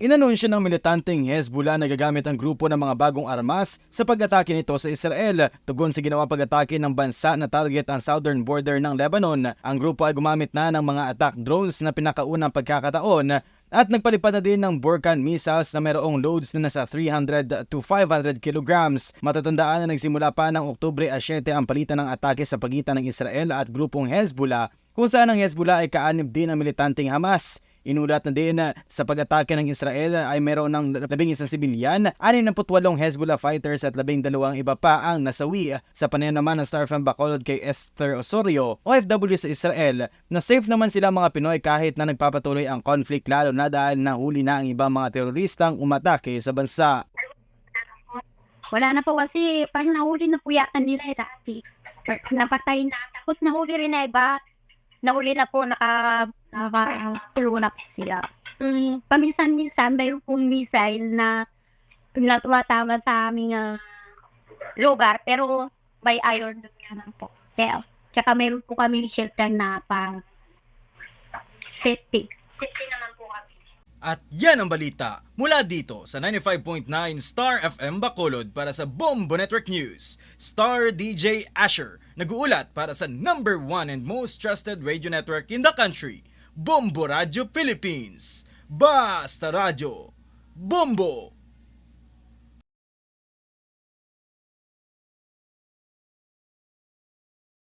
Inanunsyo ng militanteng Hezbollah na gagamit ang grupo ng mga bagong armas sa pag-atake nito sa Israel. Tugon sa ginawa pag-atake ng bansa na target ang southern border ng Lebanon. Ang grupo ay gumamit na ng mga attack drones na pinakaunang pagkakataon at nagpalipad na din ng Burkan missiles na mayroong loads na nasa 300 to 500 kilograms. Matatandaan na nagsimula pa ng Oktubre 7 ang palitan ng atake sa pagitan ng Israel at grupong Hezbollah kung saan ang Hezbollah ay kaanib din ng militanteng Hamas. Inulat na din na sa pag-atake ng Israel ay mayroon ng 11 sibilyan, 68 Hezbollah fighters at 12 iba pa ang nasawi. Sa panayam naman ng Star from Bacolod kay Esther Osorio, OFW sa Israel, na safe naman sila mga Pinoy kahit na nagpapatuloy ang conflict lalo na dahil nahuli na ang ibang mga teroristang umatake sa bansa. Wala na po kasi parang nahuli na po yata nila eh dati. Napatay na. Tapos nahuli rin na iba. Nahuli na po, naka, nakatulong na po sila. Mm, paminsan-minsan, mayroon pong missile na na tumatama sa aming ah, lugar. Pero may iron naman po. Kaya, tsaka mayroon po kami shelter na pang safety. Safety naman po. At yan ang balita mula dito sa 95.9 Star FM Bacolod para sa Bombo Network News. Star DJ Asher nag-uulat para sa number one and most trusted radio network in the country, Bombo Radio Philippines. Basta Radio. Bombo!